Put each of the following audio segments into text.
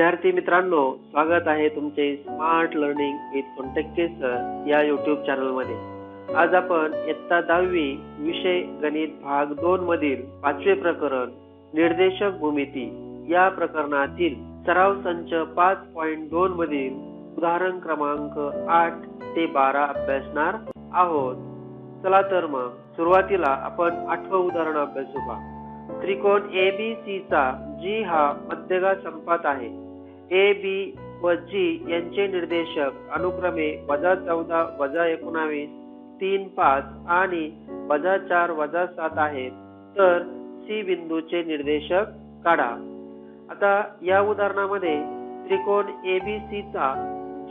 विद्यार्थी मित्रांनो स्वागत आहे तुमचे smart learning with contact sir या युट्यूब चॅनलमध्ये. आज आपण इयत्ता दहावी विषय गणित भाग दोन मधील पाचवे प्रकरण निर्देशक भूमिती या प्रकरणातील सराव संच पाच पॉइंट दोन मधील उदाहरण क्रमांक आठ ते बारा अभ्यासणार आहोत. चला तर मग सुरुवातीला आपण आठवं उदाहरण अभ्यासू पहा त्रिकोण ए बी सी चा जी हा मध्यगा संपात आहे. ए बी व जी यांचे निर्देशक. अनुक्रमे वजा चौदा वजा एकोणावीस तीन पाच आणि वजा चार वजा सात आहेत. तर सी बिंदूचे निर्देशक काढा. आता या उदाहरणामध्ये त्रिकोण ए बी सी चा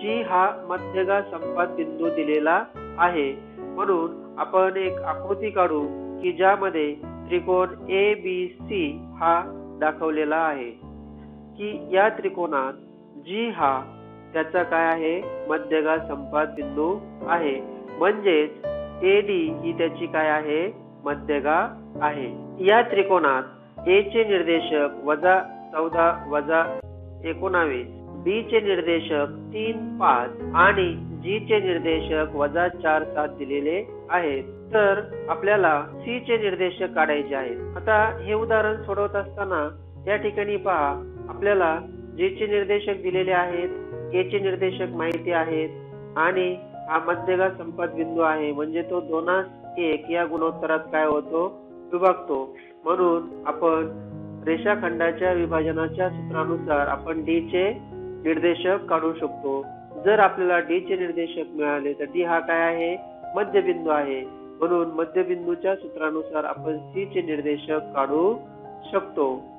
जी हा मध्यगा संपात बिंदू दिलेला आहे. म्हणून आपण एक आकृती काढू की ज्यामध्ये त्रिकोण ए बी सी हा दाखवलेला आहे. की या त्रिकोणात जी हा त्याचा काय आहे? मध्यगा संपात बिंदू आहे. म्हणजेच ए डी ही त्याची काय आहे? मध्यगा आहे. या त्रिकोणात ए चे निर्देशक वजा चौदा वजा एकोणावीस बी चे निर्देशक तीन पाच आणि जी चे निर्देशक वजा चार सात दिलेले आहेत. तर आपल्याला सी चे निर्देशक काढायचे आहेत. आता हे उदाहरण सोडवत असताना या ठिकाणी पहा. आपल्याला जे चे निर्देशक दिलेले आहेत ए चे निर्देशक माहिती आहेत आणि हा मध्यगा संपात बिंदू आहे. म्हणजे तो दोनास एक या गुणोत्तरात काय होतो? विभागतो म्हणून आपण रेषाखंडाच्या विभाजनाच्या सूत्रानुसार आपण डी चे निर्देशक काढू शकतो. जर आपल्याला डी चे निर्देशक मिळाले तर डी हा काय आहे? मध्यबिंदू आहे. म्हणून मध्यबिंदूच्या सूत्रानुसार आपण सी चे निर्देशक काढू शकतो.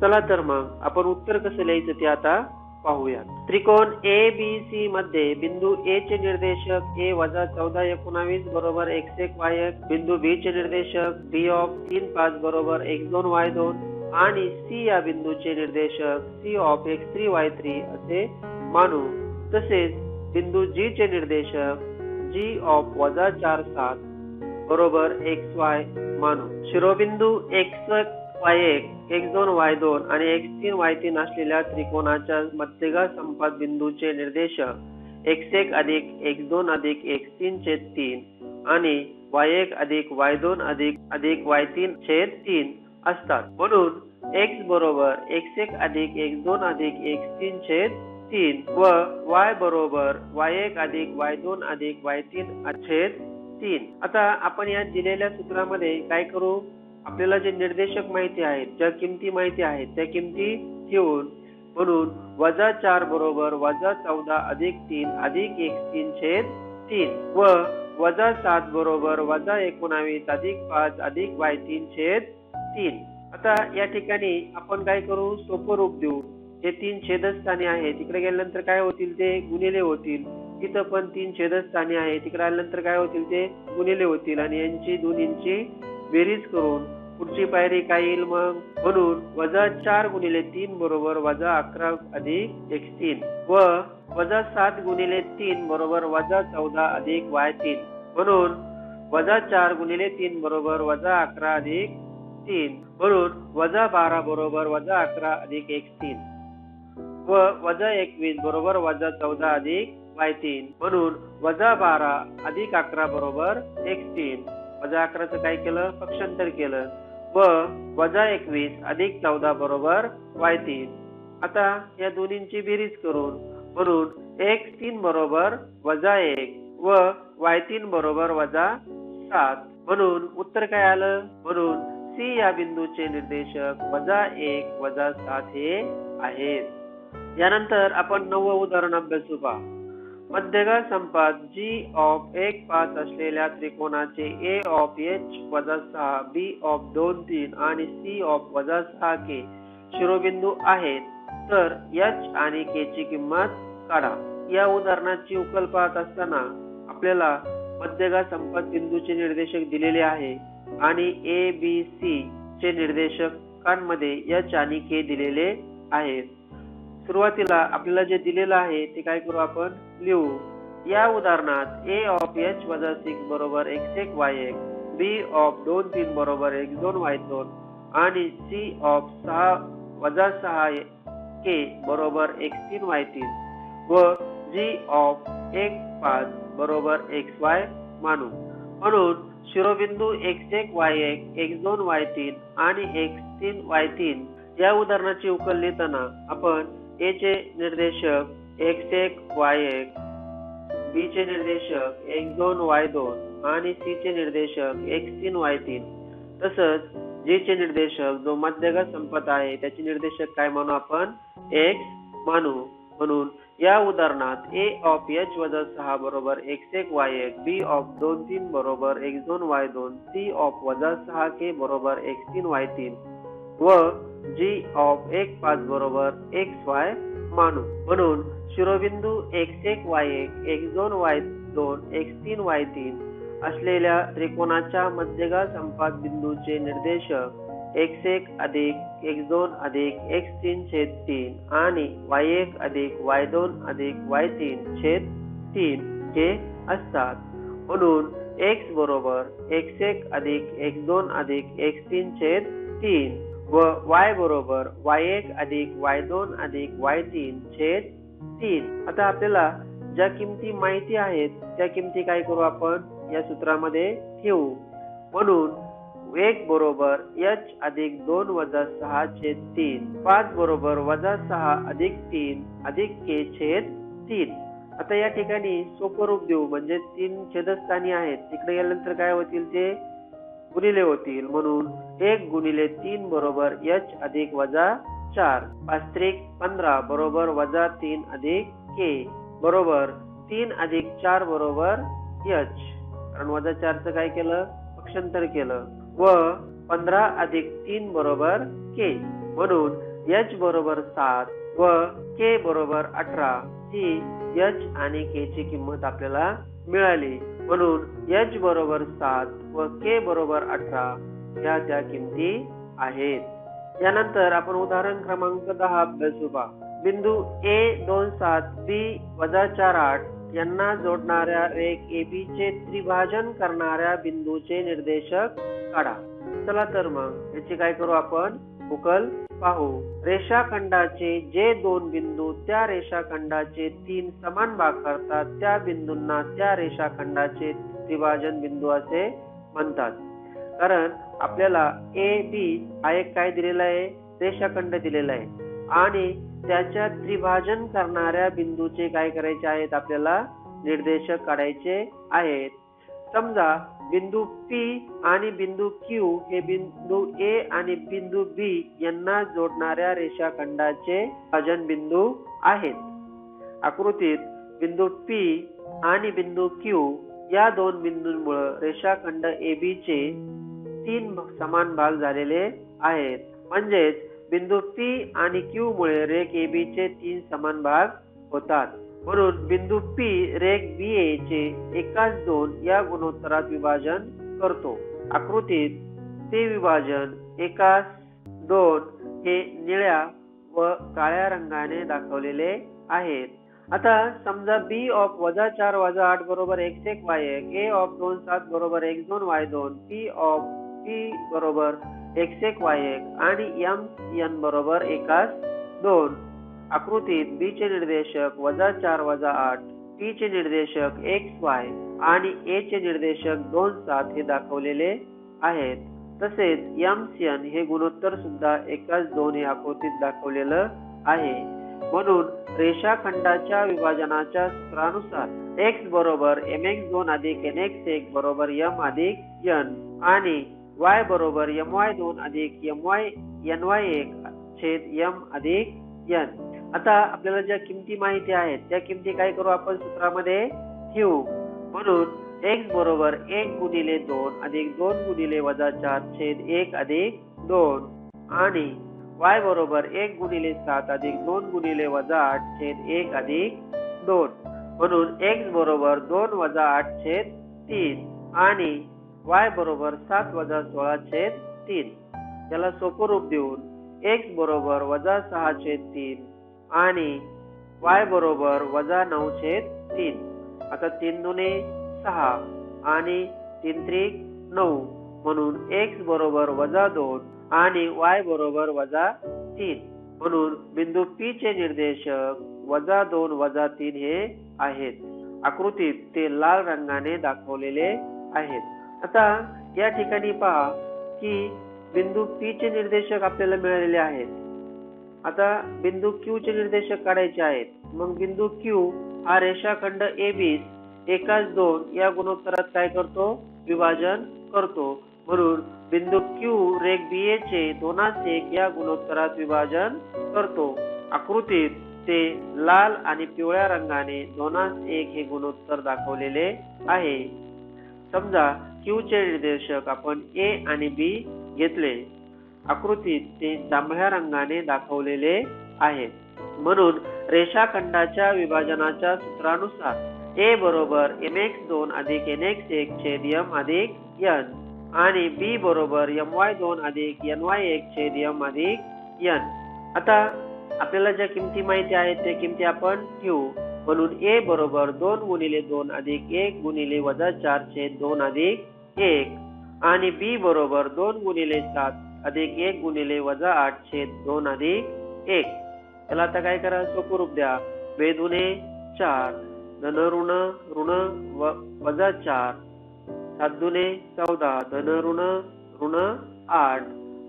चला तर मग आपण उत्तर कसं लिहायचं ते आता पाहूया त्रिकोण ए बी सी मध्ये बिंदू ए चे निर्देशक ए वजा चौदा एकोणावीस बरोबर एक्स एक वाय एक बिंदू बी चे निर्देशक बी ऑफ तीन पाच बरोबर एक्स दोन वाय दोन आणि सी या बिंदूचे निर्देशक C of x three y three असे मानू. तसेच बिंदू जी चे निर्देशक जी ऑफ वजा चार सात बरोबर एक्स वाय मानू. शिरोबिंदू एक्स वाय एक एक्स दोन वाय दोन आणि एक्स तीन वाय तीन असलेल्या त्रिकोणाच्या मध्यगा संपात बिंदूचे निर्देशक एक्स एक अधिक एक्स दोन अधिक एक्स तीन छेद तीन आणि वाय एक अधिक वाय दोन अधिक अधिक वाय तीन छेद तीन असतात. म्हणून एक्स बरोबर एक्स एक अधिक एक्स दोन अधिक एक्स तीन छेद तीन व वाय बरोबर वाय एक अधिक वाय दोन अधिक वाय तीन छेद तीन. आता आपण या दिलेल्या सूत्रामध्ये काय करू? आपल्याला जे निर्देशक माहिती आहेत ज्या किमती माहिती आहेत त्या किमती ठेवून म्हणून वजा चार बरोबर वजा चौदा अधिक तीन अधिक एक तीन छेद तीन व वजा सात बरोबर वजा एकोणावीस अधिक पाच अधिक वाय तीन छेद तीन. आता या ठिकाणी आपण काय करू? सोपं रूप देऊ. हे तीन छेदस्थाने आहे तिकडे गेल्यानंतर काय होतील ते? गुणिले होतील. तिथं पण तीन छेदस्थाने आहे तिकडे आल्यानंतर काय होतील ते? गुणिले होतील. आणि यांची दोन्हींची बेरीज करून पुढची पायरी काय येईल मग? म्हणून वजा चार गुणिले तीन बरोबर वजा अकरा अधिक एक तीन व वजा सात गुणिले तीन बरोबर वजा चौदा अधिक वाय तीन. म्हणून वजा चार गुणिले तीन बरोबर वजा अकरा अधिक तीन. म्हणून वजा बारा बरोबर वजा अकरा अधिक एक तीन व वजा एकवीस बरोबर वजा चौदा अधिक वाय तीन. म्हणून वजा बारा अधिक अकरा बरोबर एक तीन वजा अकराचं काय केलं? पक्षांतर केलं. व वजा एकवीस अधिक चौदा बरोबर वाय तीन आता या दोन्हींची बेरीज करून म्हणून एक तीन बरोबर वजा एक व वाय तीन बरोबर वजा सात. म्हणून उत्तर काय आलं? म्हणून सी या बिंदूचे निर्देशक वजा एक वजा सात हे आहेत. यानंतर आपण नववं उदाहरण अभ्यासू पहा. मध्यगा संपात जी ऑफ एक पाच असलेल्या त्रिकोणाचे ए ऑफ एच वजा सहा बी ऑफ दोन तीन आणि सी ऑफ वजा सहा के शिरोबिंदू आहेत. तर एच आणि के ची किंमत काढा. या उदाहरणाची उकल पाहत असताना आपल्याला मध्यगा संपात बिंदूचे निर्देशक दिलेले आहे आणि ए बी सी चे निर्देशकांमध्ये एच आणि के दिलेले आहेत. सुरुवातीला आपल्याला जे दिलेलं आहे ते काय करू आपण? लिहू. या उदाहरणात ए ऑफ एच वजा सिक्स बरोबर एक्स एक वाय एक. बी ऑफ दोन तीन बरोबर एक्स दोन वाय दोन. आणि सी ऑफ सहा वजा सहा के बरोबर एक्स तीन वाय तीन. व जी ऑफ एक पाच बरोबर एक्स वाय मानू. म्हणून शिरोबिंदू एक्स एक वाय एक एक्स दोन वाय तीन आणि एक्स तीन वाय तीन. या उदाहरणाची उकल लिहिताना आपण ए चे निर्देशक एक्स एक वाय एक. बी चे निर्देशक एक्स दोन वाय दोन. आणि सी चे निर्देशक एक्स तीन वाय तीन. तसंच जी चे निर्देशक जो मध्यगत संपत आहे त्याचे निर्देशक काय म्हणू आपण? एक्स मानू. म्हणून या उदाहरणात ए ऑफ एच वजा सहा बरोबर एक्स एक वाय एक. बी ऑफ दोन तीन बरोबर एक्स दोन वाय दोन. सी ऑफ वजा सहा के बरोबर एक्स तीन वाय तीन. व जी ऑफ एक पाच बरोबर एक्स वाय मानू. म्हणून शिरोबिंदू एक्स एक वाय एक एक्स दोन वाय दोन एक्स तीन वाय तीन असलेल्या त्रिकोणाच्या मध्यगा संपात बिंदूचे निर्देशक एक्स एक अधिक एक्स दोन अधिक एक्स तीन छेद तीन आणि वाय एक अधिक वाय दोन अधिक वाय तीन छेद तीन हे असतात. म्हणून एक्स बरोबर एक्स एक अधिक एक्स दोन अधिक एक्स तीन छेद तीन व वाय बरोबर वाय एक अधिक वाय दोन अधिक वाय तीन छेद तीन. आता आपल्याला ज्या किमती माहिती आहेत त्या किमती काय करू आपण? या सूत्रामध्ये ठेवू. म्हणून एक बरोबर एच अधिक दोन वजा सहा छेद तीन. पाच बरोबर वजा सहा अधिक तीन अधिक के छेद तीन. आता या ठिकाणी सोपं रूप देऊ. म्हणजे तीन छेदस्थानी आहेत. तिकडे गेल्यानंतर काय होतील ते? गुणिले होतील. म्हणून एक गुणिले तीन बरोबर एच अधिक वजा चार पास्त्रिक पंधरा बरोबर वजा तीन अधिक के बरोबर तीन अधिक चार बरोबर एच कारण वजा चारचं काय केलं? पक्षांतर केलं. व पंधरा अधिक तीन बरोबर के. म्हणून एच बरोबर सात व के बरोबर अठरा ही एच आणि के ची किंमत आपल्याला मिळाली. म्हणून एच बरोबर सात व के बरोबर अठरा या त्या किमती आहेत. यानंतर आपण उदाहरण क्रमांक दहा अभ्यासू पहा बिंदू ए दोन सात बी वजा चार आठ यांना जोडणाऱ्या रेख एबी चे त्रिभाजन करणाऱ्या बिंदूचे निर्देशक काढा. चला तर मग याची काय करू आपण? उकल पाहू. रेषाखंडाचे जे दोन बिंदू त्या रेषाखंडाचे तीन समान भाग करतात त्या बिंदूंना त्या रेषाखंडाचे त्रिभाजन बिंदू असे म्हणतात. कारण आपल्याला ए बी हा एक काय दिलेला आहे? रेषाखंड दिलेला आहे. आणि त्याच्या त्रिभाजन करणाऱ्या बिंदूचे काय करायचे आहेत? आपल्याला निर्देशक काढायचे आहेत. समजा बिंदू पी आणि बिंदू क्यू हे बिंदू ए आणि बिंदू बी यांना जोडणाऱ्या रेषाखंडाचे भाजन बिंदू आहेत. आकृतीत बिंदू पी आणि बिंदू क्यू या दोन बिंदूंमुळे रेषाखंड ए बी चे तीन समान भाग झालेले आहेत. म्हणजेच बिंदू पी आणि क्यू मुळे रेख बी चे तीन समान भाग होतात. म्हणून बिंदू P रेख ए चे एकाच दोन या गुणोत्तरात विभाजन करतो. आकृतीत ते विभाजन एकाच दोन हे निळ्या व काळ्या रंगाने दाखवलेले आहेत. आता समजा बी ऑफ वजा चार वजा आठ बरोबर एक्स एक वाय एक ए ऑफ दोन सात बरोबर एक्स दोन वाय दोन पी ऑफ पी बरोबर एक्स एक वाय एक आणि एम एन बरोबर एकास दोन. आकृतीत बी चे निर्देशक वजा चार वजा आठ पी चे निर्देशक एक्स वाय आणि ए चे निर्देशक दोन सात हे दाखवलेले आहेत. तसेच एम एन हे गुणोत्तर सुद्धा एकाच दोन हे आकृतीत दाखवलेलं आहे. म्हणून रेषाखंडाच्या विभाजनाच्या सूत्रानुसार एक्स बरोबर एम एक्स दोन अधिक एन एक्स एक बरोबर एम अधिक एन आणि वाय बरोबर एम वाय दोन अधिक एम वाय एन वाय एक छेद एम अधिक एन आता आपल्याला ज्या किमती माहिती आहेत त्या किमती काय करू आपण सूत्रामध्ये? ठेवू. म्हणून एक्स बरोबर एक गुणिले दोन अधिक दोन गुणिले वजा चार छेद एक अधिक दोन. आणि वाय बरोबर एक गुणिले सात अधिक दोन गुणिले वजा आठ छेद एक अधिक दोन. म्हणून एक्स बरोबर दोन वजा आठ छेद तीन. आणि वाय बरोबर सात वजा सोळा छेद तीन. याला सोपं रूप देऊन एक्स बरोबर वजा सहा छेद तीन आणि वाय बरोबर वजा नऊ छेद तीन. आता तीन दुने सहा आणि तीन त्रिक नऊ म्हणून एक्स बरोबर वजा दोन आणि वाय बरोबर वजा तीन. म्हणून बिंदू पी चे निर्देशक वजा दोन वजा तीन हे आहेत. आकृतीत ते लाल रंगाने दाखवलेले आहेत. आता या ठिकाणी पहा की बिंदू पी चे निर्देशक आपल्याला मिळालेले आहेत. आता बिंदू क्यू चे निर्देशक काढायचे आहेत. मग बिंदू क्यू हा रेषाखंड ए बीस एकाच दोन या गुणोत्तरात काय करतो? विभाजन करतो. म्हणून बिंदू Q रेख ए चे दोनास एक या गुणोत्तरात विभाजन करतो. आकृतीत ते लाल आणि पिवळ्या रंगाने दोनास एक हे गुणोत्तर दाखवलेले आहे. समजा क्यूचे चे निर्देशक आपण ए आणि बी घेतले. आकृतीत ते जांभळ्या रंगाने दाखवलेले आहेत म्हणून रेषाखंडाच्या विभाजनाच्या सूत्रानुसार ए बरोबर एम एक्स दोन अधिक एन एक्स एक छेद यम अधिक यन आणि बी बरोबर my दोन अधिक ny एक छेद यम अधिक यन आता आपल्याला ज्या किमती माहिती आहेत त्या किमती आपण ठेवू म्हणून ए बरोबर दोन गुणिले दोन अधिक एक गुणिले वजा चार छेद दोन अधिक एक. आणि बी बरोबर दोन गुणिले सात अधिक एक गुणिले वजा आठ छेद दोन अधिक एक. त्याला आता काय करा सोपं रूप द्या. बेदुने चार धन ऋण ऋण व वजा चार. सात दुने चौदा धन ऋण ऋण आठ.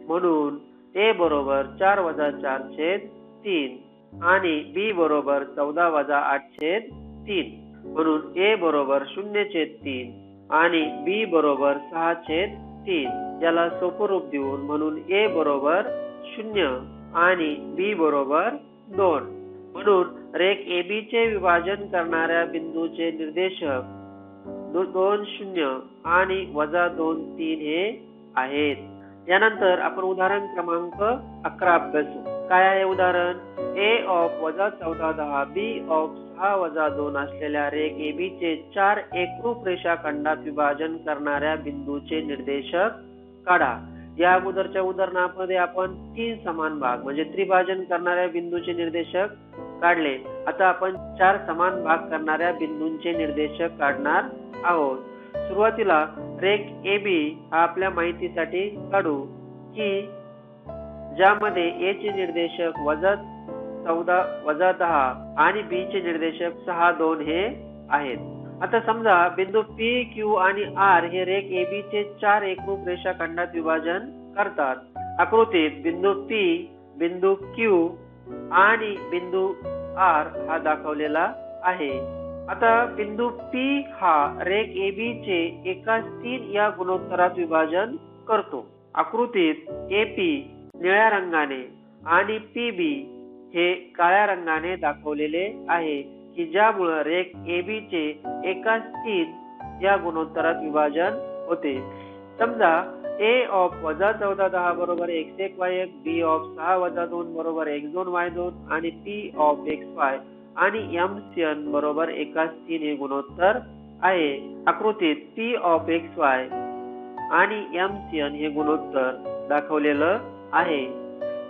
म्हणून ए बरोबर चार वजा चार छेद तीन. आणि बी बरोबर चौदा वजा आठ छेद तीन. म्हणून ए बरोबर शून्य छेद तीन आणि बी बरोबर सहा छेद तीन. याला सोपं रूप देऊन म्हणून ए बरोबर शून्य आणि बी बरोबर दोन. म्हणून रेख ए बी चे विभाजन करणाऱ्या बिंदूचे निर्देशक दोन शून्य आणि वजा दोन तीन हे आहेत. यानंतर आपण उदाहरण क्रमांक अकरा अभ्यासू काय आहे उदाहरण? ए ऑफ वजा चौदा दहा बी ऑफ सहा वजा दोन असलेल्या रेख बी चे चार एकरूप रेषाखंडात विभाजन करणाऱ्या बिंदूचे निर्देशक काढा. या अगोदरच्या उदाहरणामध्ये आपण तीन समान भाग म्हणजे त्रिभाजन करणाऱ्या बिंदूचे निर्देशक काढले. आता आपण चार समान भाग करणाऱ्या बिंदूंचे निर्देशक काढणार आहोत. सुरुवातीला रेक ए बी हा आपल्या माहितीसाठी काढू की ज्यामध्ये ए चे निर्देशक वजा चौदा वजा दहा आणि बी चे निर्देशक सहा दोन हे आहेत. आता समजा बिंदू पी क्यू आणि आर हे रेक ए बी चे चार एकरूप रेषाखंडात विभाजन करतात. आकृतीत बिंदू पी बिंदू क्यू आणि बिंदू आर हा दाखवलेला आहे. आता बिंदू पी हा रेख ए बी चे एकाच तीन या गुणोत्तरात विभाजन करतो. आकृतीत ए पी निळ्या रंगाने आणि पी बी हे काळ्या रंगाने दाखवलेले आहे की ज्यामुळे रेख ए बी चे एकाच तीन या गुणोत्तरात विभाजन होते. समजा ए ऑफ वजा चौदा दहा बरोबर एक्स एक वाय एक बी ऑफ सहा वजा दोन बरोबर एक्स दोन वाय दोन आणि पी ऑफ एक्स वाय आणि एम सी एन बरोबर एकाच तीन हे गुणोत्तर आहे. आकृतीत पी ऑफ एक्स वाय आणि एम सी एन हे गुणोत्तर दाखवलेलं आहे.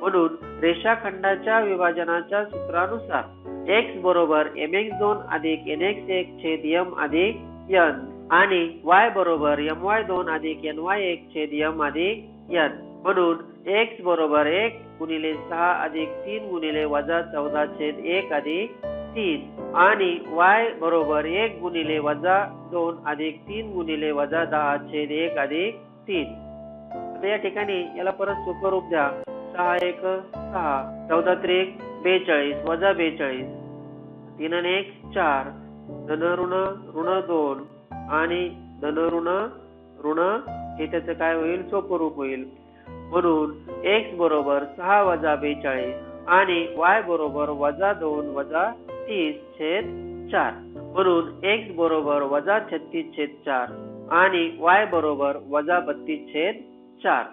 म्हणून रेषाखंडाच्या विभाजनाच्या सूत्रानुसार एक्स बरोबर एम एक्स दोन अधिक एन एक्स एक छेद एम अधिक एन आणि वाय बरोबर एम वाय दोन अधिक एन वाय एक छेद एम अधिक एन म्हणून एक्स बरोबर एक गुणिले सहा अधिक तीन गुणिले वजा चौदा छेद एक अधिक तीन. आणि वाय बरोबर एक गुणिले वजा दोन अधिक तीन गुणिले वजा दहा छेद एक अधिक तीन. आता या ठिकाणी याला परत सोपं द्या. सहा एक सहा. चौदा त्रिक बेचाळीस वजा बेचाळीस. तीन आणि एक चार. धन ऋण ऋण दोन. आणि धन ऋण ऋण हे त्याचं काय होईल? सोपं होईल. म्हणून एक्स बरोबर सहा वजा बेचाळीस आणि वाय बरोबर वजा दोन वजा छत्तीस छेद चार. म्हणून एक्स बरोबर वजा छत्तीस छेद चार आणि वाय बरोबर वजा बत्तीस छेद चार.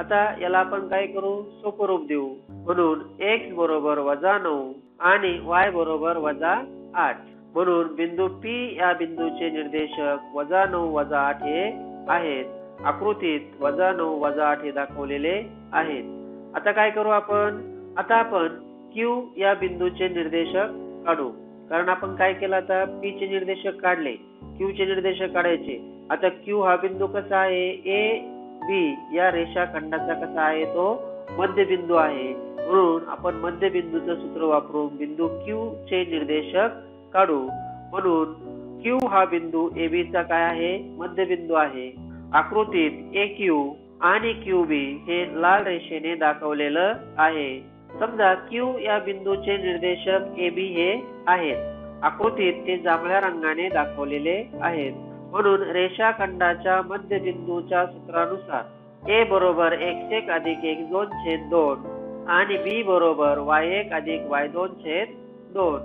आता याला आपण काय करू? सोपं रूप देऊ. म्हणून एक्स बरोबर वजा नऊ आणि वाय बरोबर वजा आठ. म्हणून बिंदू पी या बिंदूचे निर्देशक वजा नऊ वजा आठ हे आहेत. आकृतीत वजा नऊ वजा आठ हे दाखवलेले आहेत. आता काय करू आपण? आता आपण क्यू या बिंदूचे निर्देशक काढू. कारण आपण काय केलं आता? पी चे निर्देशक काढले. क्यू चे निर्देशक काढायचे. आता क्यू हा बिंदू कसा आहे? ए बी या रेषाखंडाचा कसा आहे? तो मध्यबिंदू आहे. म्हणून आपण मध्यबिंदूचं सूत्र वापरून बिंदू क्यू चे निर्देशक काढू. म्हणून क्यू हा बिंदू ए बी चा काय आहे? मध्यबिंदू आहे. आकृतीत ए क्यू आणि क्यू बी हे लाल रेषेने दाखवलेलं आहे. समजा क्यू या बिंदूचे निर्देशक ए बी हे आहेत. आकृतीत ते जांभळ्या रंगाने दाखवलेले आहेत. म्हणून रेषाखंडाच्या मध्यबिंदूच्या सूत्रानुसार ए बरोबर एक्स एक अधिक एक दोन छेद दोन आणि बी बरोबर वाय एक अधिक वाय दोन छेद दोन.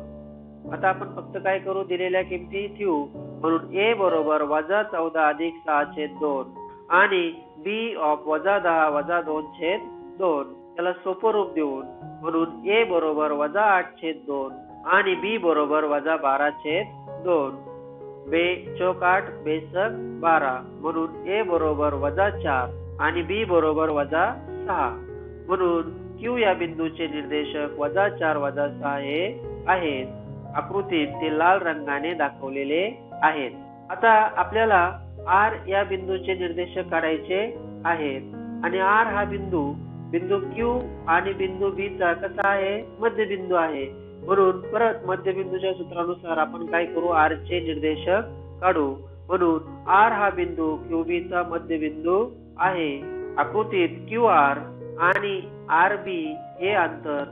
आता आपण फक्त काय करू? दिलेल्या किमती ठेवू. म्हणून ए बरोबर वजा चौदा अधिक सहा छेद दोन आणि बी ऑफ वजा दहा वजा दोन छेद दोन. त्याला सोपं रूप देऊन म्हणून ए बरोबर वजा आठ छेद दोन आणि बी बरोबर वजा बारा छेद दोन. बे चौक आठ बेसक बारा म्हणून ए बरोबर वजा चार आणि बी बरोबर वजा सहा. म्हणून क्यू या बिंदूचे निर्देशक वजा चार वजा सहा हे आहेत. आकृतीत ते लाल रंगाने दाखवलेले आहेत. आता आपल्याला आर या बिंदूचे निर्देशक काढायचे आहेत आणि आर हा बिंदू बिंदू क्यू आणि बिंदू बी चा कसा आहे? मध्यबिंदू आहे. म्हणून परत मध्यबिंदूच्या सूत्रानुसार आपण काय करू? आर चे निर्देशक काढू. म्हणून आर हा बिंदू क्यू बी चा मध्यबिंदू आहे. आकृतीत क्यू आर आणि आर बी हे अंतर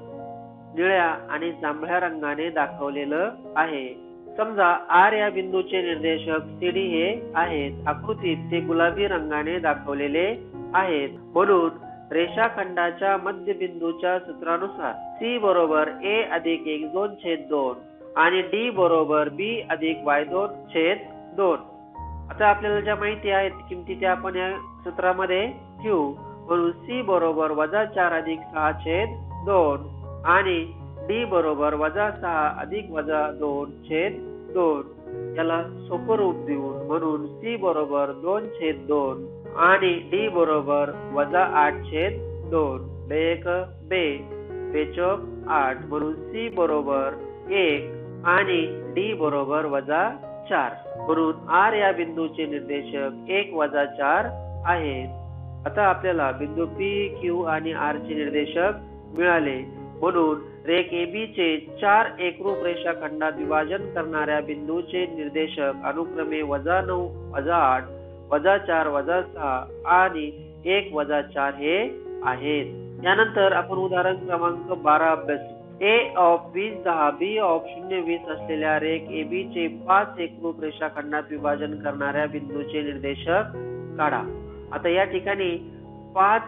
निळ्या आणि जांभळ्या रंगाने दाखवलेलं आहे. समजा आर या बिंदूचे निर्देशक सीडी हे आहेत. आकृतीत ते गुलाबी रंगाने दाखवलेले आहेत. म्हणून रेषाखंडाच्या मध्यबिंदूच्या सूत्रानुसार सी बरोबर ए अधिक एक दोन छेद दोन आणि डी बरोबर बी अधिक वाय दोन छेद दोन. आता आपल्याला ज्या माहिती आहेत किमती त्या आपण या सूत्रामध्ये ठेवू म्हणून सी बरोबर वजा चार अधिक सहा छेद दोन आणि डी बरोबर वजा सहा अधिक वजा दोन छेद दोन. याला सोपं रूप देऊन म्हणून सी बरोबर दोन छेद दोन आणि डी बरोबर वजा आठ छेद दोन. बेक एक बे बेचोक आठ म्हणून सी बरोबर एक आणि डी बरोबर वजा चार. म्हणून आर या बिंदूचे निर्देशक एक वजा चार आहेत. आता आपल्याला बिंदू पी क्यू आणि आर चे निर्देशक मिळाले. म्हणून रेख एबी चे चार एकरूप रेषाखंडात विभाजन करणाऱ्या बिंदूचे निर्देशक अनुक्रमे वजा नऊ वजा आठ वजा चार वजा सहा आणि एक वजा चार हे आहेत. यानंतर आपण उदाहरण क्रमांक बारा अभ्यास ए ऑफ वीस दहा बी ऑफ शून्य वीस असलेल्या रेख ए बी चे पाच एकरूप रेषाखंडात विभाजन करणाऱ्या बिंदूचे निर्देशक काढा. आता या ठिकाणी पाच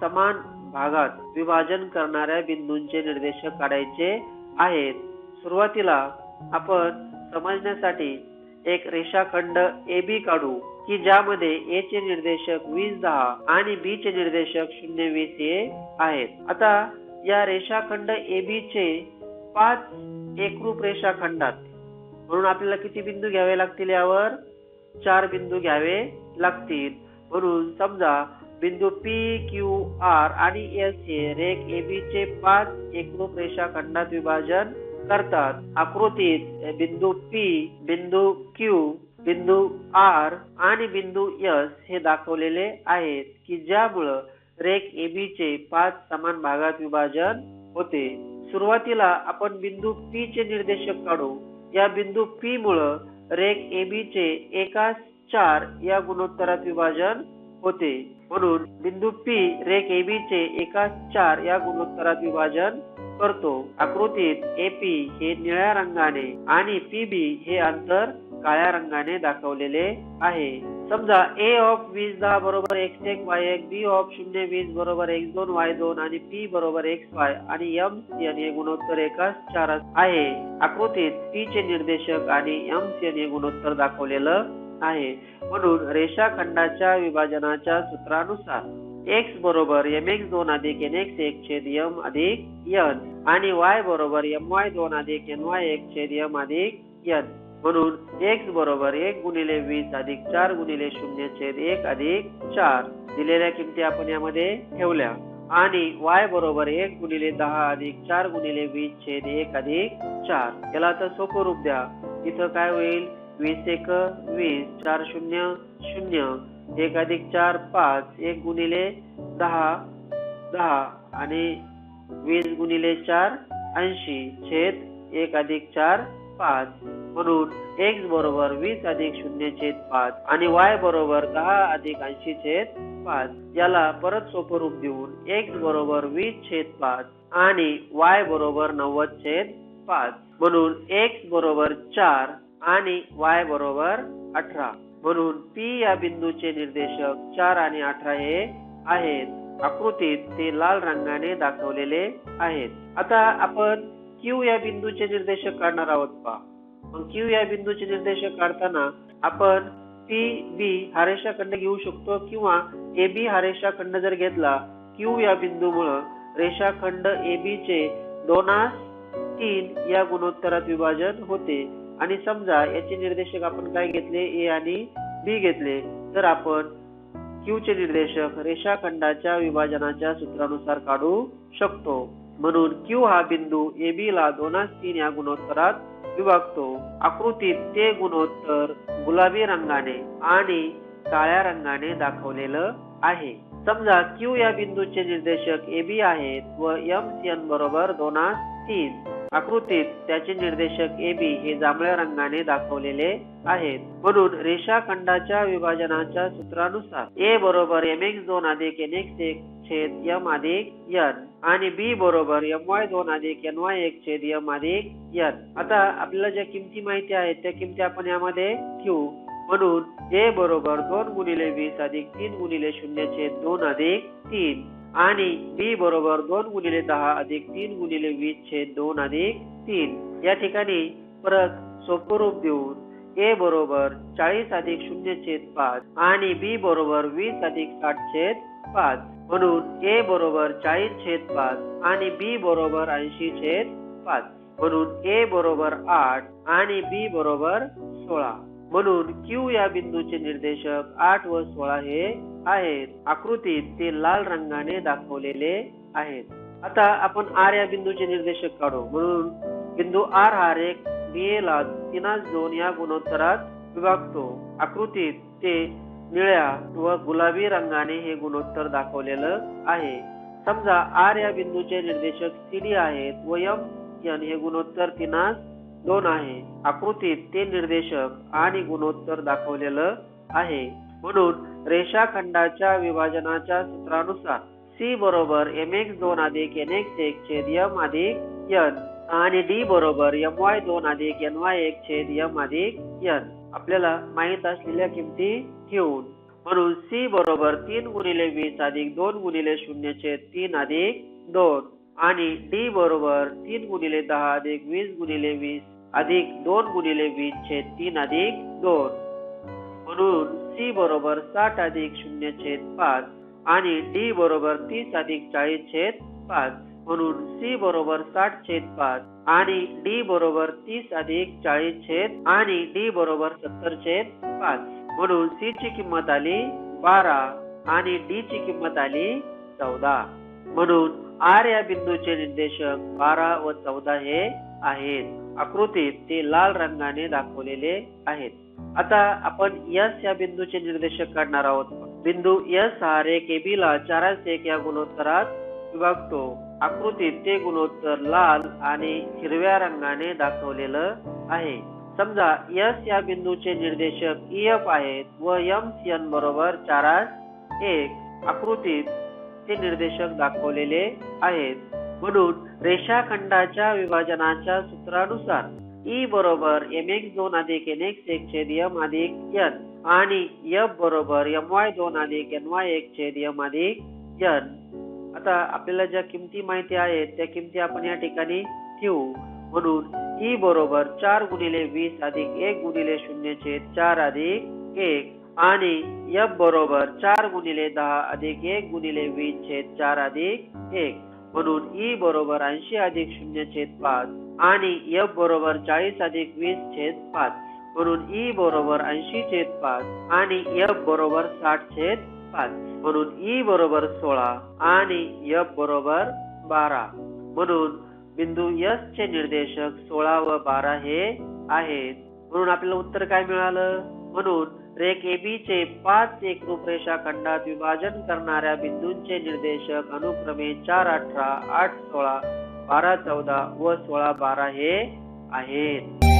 समान भागात विभाजन करणाऱ्या बिंदूंचे निर्देशक काढायचे आहेत. सुरुवातीला आपण समजण्यासाठी एक रेषाखंड ए बी काढू की ज्यामध्ये ए चे निर्देशक वीस दहा आणि बी चे निर्देशक शून्य वीस हे आहेत. आता या रेषाखंड ए बी चे पाच एकरूप रेषाखंडात म्हणून आपल्याला किती बिंदू घ्यावे लागतील यावर? चार बिंदू घ्यावे लागतील. म्हणून समजा बिंदू पी क्यू आर आणि एस हे रेख ए बी चे पाच एकरूप रेषाखंडात विभाजन करतात. आकृतीत बिंदू पी बिंदू क्यू बिंदू आर आणि बिंदू एस हे दाखवलेले आहेत की ज्यामुळं रेख एबी चे पाच समान भागात विभाजन होते. सुरुवातीला आपण बिंदू पी चे निर्देशक काढू. या बिंदू पी मुळे रेख एबी चे एकाच चार या गुणोत्तरात विभाजन होते. म्हणून बिंदू पी रेख एबी चे एकाच चार या गुणोत्तरात विभाजन करतो. आकृतीत ए पी हे निळ्या रंगाने आणि पीबी हे अंतर काळ्या रंगाने दाखवलेले आहे. समजा ए ऑफ वीस दहा बरोबर एक्स एक वाय एक बी ऑफ शून्य वीस बरोबर एक्स दोन वाय दोन आणि पी बरोबर एक्स वाय आणि एम सी एन हे गुणोत्तर एकाच चार आहे. आकृतीत पी चे निर्देशक आणि एम सी एन हे गुणोत्तर दाखवलेलं आहे. म्हणून रेषाखंडाच्या विभाजनाच्या सूत्रानुसार एक्स बरोबर एम एक्स दोन अधिक एन एक्स एक छेद एम अधिक एन आणि वाय बरोबर एम वाय दोन अधिक एन वाय एक छेद एम अधिक एन म्हणून एक्स बरोबर एक गुणिले वीस अधिक चार गुणिले शून्य छेद एक अधिक चार. दिलेल्या किमती आपण यामध्ये ठेवल्या. आणि वाय बरोबर एक गुणिले दहा अधिक चार गुणिले वीस छेद एक अधिक चार. याला आता सोपं रूप द्या. इथं काय होईल? वीस एक वीस चार शून्य शून्य. एक अधिक चार पाच एक गुणिले दहा दहा आणि वीस गुणिले चार ऐंशी छेद एक अधिक चार पाच. म्हणून एक्स बरोबर वीस अधिक शून्य छेद पाच आणि वाय बरोबर दहा अधिक ऐंशी छेद पाच. याला परत सोपं रूप देऊन एक्स बरोबर वीस छेद पाच आणि वाय बरोबर नव्वद छेद पाच. म्हणून एक्स बरोबर चार आणि वाय बरोबर अठरा. म्हणून पी या बिंदूचे निर्देशक चार आणि अठरा हे आहेत. आकृतीत ते लाल रंगाने दाखवलेले आहेत. आता आपण क्यू या बिंदूचे निर्देशक काढणार आहोत पा मग क्यू या बिंदूचे निर्देशक काढताना आपण पी बी हा रेषाखंड घेऊ शकतो किंवा ए बी हा रेषाखंड जर घेतला क्यू या बिंदूमुळं रेषाखंड ए बी चे दोनास तीन या गुणोत्तरात विभाजन होते. आणि समजा याचे निर्देशक आपण काय घेतले? ए आणि बी घेतले. तर आपण क्यू चे निर्देशक रेषाखंडाच्या विभाजनाच्या सूत्रानुसार काढू शकतो. म्हणून क्यू हा बिंदू ए बी ला दोनास तीन या गुणोत्तरात विभागतो. आकृतीत ते गुणोत्तर गुलाबी रंगाने आणि काळ्या रंगाने दाखवलेलं आहे. समजा क्यू या बिंदूचे निर्देशक ए बी आहेत व एम सी एन बरोबर दोनास तीन. आकृतीत त्याचे निर्देशक ए बी हे जांभळ्या रंगाने दाखवलेले आहेत. म्हणून रेषाखंडाच्या विभाजनाच्या सूत्रानुसार ए बरोबर एम एक्स दोन अधिक एन एक्स एक छेद एम अधिक एन आणि बी बरोबर एम वाय दोन अधिक एन वाय एक छेद एम अधिक एन आता आपल्याला ज्या किमती माहिती आहेत त्या किमती आपण यामध्ये ठेवू म्हणून ए बरोबर दोन गुणिले वीस अधिक तीन गुणिले शून्य छेद दोन अधिक तीन. आणि बी बरोबर दोन गुणिले दहा अधिक तीन गुणिले वीस छेद दोन अधिक तीन. या ठिकाणी परत सोपरूप देऊन ए बरोबर चाळीस अधिक शून्य छेद पाच आणि बी बरोबर वीस अधिक साठ छेद पाच. म्हणून ए बरोबर चाळीस छेद पाच आणि बी बरोबर ऐंशी छेद पाच. म्हणून ए बरोबर आठ आणि बी बरोबर सोळा. म्हणून क्यू या बिंदूचे निर्देशक आठ व सोळा हे आहेत. आकृतीत ते लाल रंगाने दाखवलेले आहेत. आता आपण आर या बिंदूचे निर्देशक काढू. म्हणून बिंदू आर हा रेख बी ला दोन या गुणोत्तरात विभागतो. आकृतीत ते निळ्या व गुलाबी रंगाने हे गुणोत्तर दाखवलेलं आहे. समजा आर या बिंदूचे निर्देशक सी आहेत व एम एन हे गुणोत्तर तिनास दोन आहे. आकृतीत ते निर्देशक आणि गुणोत्तर दाखवलेलं आहे. म्हणून रेषाखंडाच्या विभाजनाच्या सूत्रानुसार सी बरोबर एम एक्स दोन अधिक एन एक्स एक छेद यम अधिक यन आणि डी बरोबर एम वाय दोन अधिक एन वाय एक छेद यम अधिक यन आपल्याला माहीत असलेल्या किमती घेऊन. म्हणून सी बरोबर तीन गुणिले वीस अधिक दोन गुणिले शून्य छेद तीन अधिक दोन आणि डी बरोबर तीन गुणिले दहा अधिक वीस गुणिले वीस अधिक दोन गुणिले वीस छेद तीन अधिक दोन. म्हणून सी बरोबर साठ अधिक शून्य छेद पाच आणि डी बरोबर तीस अधिक चाळीस छेद पाच. म्हणून सी बरोबर साठ छेद पाच आणि डी बरोबर तीस अधिक चाळीस छेद आणि डी बरोबर सत्तर छेद पाच. म्हणून सी ची किंमत आली बारा आणि डी ची किंमत आली चौदा. म्हणून आर या बिंदूचे निर्देशक बारा व चौदा हे आहेत. आकृतीत ते लाल रंगाने दाखवलेले आहेत. आता आपण यस या बिंदूचे निर्देशक काढणार आहोत. बिंदू यस हा रेख ला चारास एक या गुणोत्तरात विभागतो. आकृतीत ते गुणोत्तर लाल आणि हिरव्या रंगाने दाखवलेलं आहे. समजा यस या बिंदूचे निर्देशक EF आहेत व एम सी एन बरोबर चारास एक. आकृतीत ते निर्देशक दाखवलेले आहेत. म्हणून रेषाखंडाच्या विभाजनाच्या सूत्रानुसार ई बरोबर एम एक्स दोन अधिक एन एक्स एक छेद एम अधिक एन आणि एफ बरोबर एम वाय दोन अधिक एन वाय एक छेद एम अधिक एन आता आपल्याला ज्या किमती माहिती आहेत त्या किमती आपण या ठिकाणी ठेवू. म्हणून ई बरोबर चार गुणिले वीस अधिक एक गुणिले शून्य छेद चार अधिक एक आणि एफ बरोबर चार गुणिले दहा अधिक एक गुणिले वीस छेद चार अधिक एक. म्हणून ई बरोबर ऐंशी अधिक शून्य छेद पाच आणि एफ बरोबर चाळीस अधिक वीस छेद पाच. म्हणून ई बरोबर ऐंशी छेद पाच आणि एफ बरोबर साठ छेद पाच. म्हणून ई बरोबर सोळा आणि एफ बरोबर बारा. म्हणून बिंदू एस चे निर्देशक सोळा व बारा हे आहेत. म्हणून आपल्याला उत्तर काय मिळालं? म्हणून रेख AB चे पाच एकरूप रेषाखंडात विभाजन करणाऱ्या बिंदूंचे निर्देशक अनुक्रमे चार अठरा आठ सोळा बारा चौदा व सोळा बारा हे आहेत.